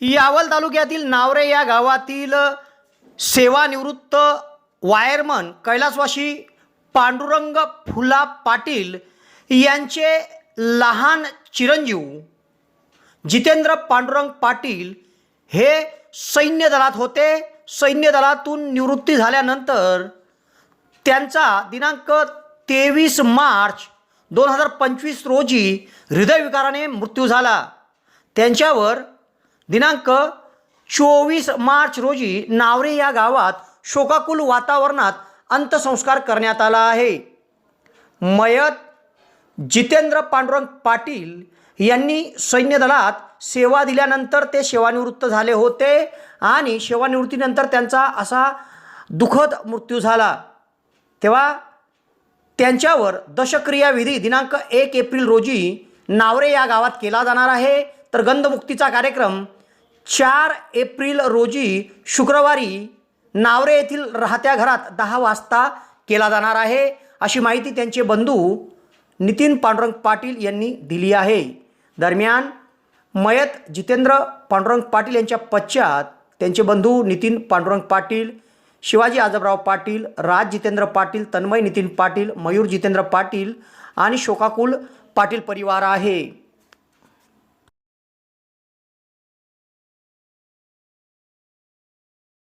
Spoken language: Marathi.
यावल तालुक्यातील नावरे या गावातील सेवानिवृत्त वायरमन कैलासवाशी पांडुरंग फुला पाटील यांचे लहान चिरंजीव जितेंद्र पांडुरंग पाटील हे सैन्य दलात होते. सैन्य दलातून निवृत्ती झाल्यानंतर त्यांचा दिनांक तेवीस मार्च दोन हजार पंचवीस रोजी हृदयविकाराने मृत्यू झाला. त्यांच्यावर दिनांक चोवीस मार्च रोजी नावरे या गावात शोकाकुल वातावरणात अंत्यसंस्कार करण्यात आला आहे. मयत जितेंद्र पांडुरंग पाटील यांनी सैन्य दलात सेवा दिल्यानंतर ते सेवानिवृत्त झाले होते आणि सेवानिवृत्तीनंतर त्यांचा असा दुःखद मृत्यू झाला. तेव्हा त्यांच्यावर दशक्रियाविधी दिनांक एक एप्रिल रोजी नावरे या गावात केला जाणार आहे. तर गंधमुक्तीचा कार्यक्रम चार एप्रिल रोजी शुक्रवारी नावरे येथील राहत्या घरात दहा वाजता केला जाणार आहे. अशी माहिती त्यांचे बंधू नितीन पांडुरंग पाटील यांनी दिली आहे. दरम्यान मयत जितेंद्र पांडुरंग पाटील यांच्या पश्चात त्यांचे बंधू नितीन पांडुरंग पाटील शिवाजी आजबराव पाटील राज जितेंद्र पाटील तन्मय नितीन पाटील मयूर जितेंद्र पाटील आणि शोकाकुल पाटील परिवार आहे.